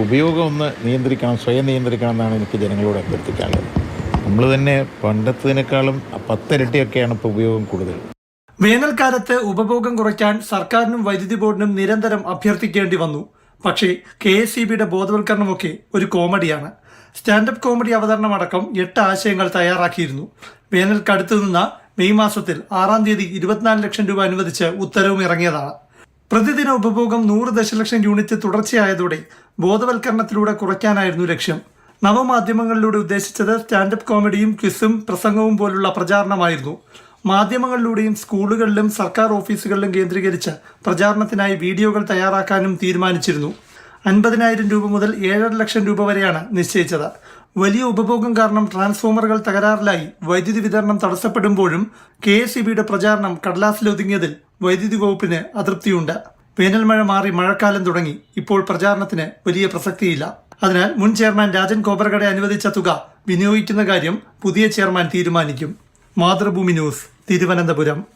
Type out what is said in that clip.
ഉപയോഗം ഒന്ന് നിയന്ത്രിക്കണം സ്വയം നിയന്ത്രിക്കണം എന്നാണ് എനിക്ക് ജനങ്ങളോട് അഭ്യർത്ഥിക്കാനുള്ളത്. നമ്മൾ തന്നെ പണ്ടത്തതിനേക്കാളും പത്തിരട്ടിയൊക്കെയാണ് ഇപ്പോൾ ഉപയോഗം കൂടുതൽ. വേനൽക്കാലത്ത് ഉപഭോഗം കുറയ്ക്കാൻ സർക്കാരിനും വൈദ്യുതി ബോർഡിനും നിരന്തരം അഭ്യർത്ഥിക്കേണ്ടി വന്നു. പക്ഷേ കെ എസ് ഇ ബിയുടെ ബോധവൽക്കരണമൊക്കെ ഒരു കോമഡിയാണ്. സ്റ്റാൻഡപ്പ് കോമഡി അവതരണം അടക്കം എട്ട് ആശയങ്ങൾ തയ്യാറാക്കിയിരുന്നു. വേനൽക്കടുത്തു നിന്ന മെയ് മാസത്തിൽ ആറാം തീയതി ഇരുപത്തിനാല് ലക്ഷം രൂപ അനുവദിച്ച് ഉത്തരവും ഇറങ്ങിയതാണ്. പ്രതിദിന ഉപഭോഗം നൂറ് ദശലക്ഷം യൂണിറ്റ് തുടർച്ചയായതോടെ ബോധവൽക്കരണത്തിലൂടെ കുറയ്ക്കാനായിരുന്നു ലക്ഷ്യം. നവമാധ്യമങ്ങളിലൂടെ ഉദ്ദേശിച്ചത് സ്റ്റാൻഡപ്പ് കോമഡിയും ക്വിസും പ്രസംഗവും പോലുള്ള പ്രചാരണമായിരുന്നു. മാധ്യമങ്ങളിലൂടെയും സ്കൂളുകളിലും സർക്കാർ ഓഫീസുകളിലും കേന്ദ്രീകരിച്ച് പ്രചാരണത്തിനായി വീഡിയോകൾ തയ്യാറാക്കാനും തീരുമാനിച്ചിരുന്നു. അൻപതിനായിരം രൂപ മുതൽ ഏഴര ലക്ഷം രൂപ വരെയാണ് നിശ്ചയിച്ചത്. വലിയ ഉപഭോഗം കാരണം ട്രാൻസ്ഫോമറുകൾ തകരാറിലായി. വൈദ്യുതി വിതരണം തടസ്സപ്പെടുമ്പോഴും കെ എസ് ഇ പ്രചാരണം കടലാസിലൊതുങ്ങിയതിൽ വൈദ്യുതി വകുപ്പിന് അതൃപ്തിയുണ്ട്. വേനൽമഴ മാറി മഴക്കാലം തുടങ്ങി. ഇപ്പോൾ പ്രചാരണത്തിന് വലിയ പ്രസക്തിയില്ല. അതിനാൽ മുൻ ചെയർമാൻ രാജൻ കോബർഗഡെ അനുവദിച്ച തുക വിനിയോഗിക്കുന്ന കാര്യം പുതിയ ചെയർമാൻ തീരുമാനിക്കും. മാതൃഭൂമി ന്യൂസ് തിരുവനന്തപുരം.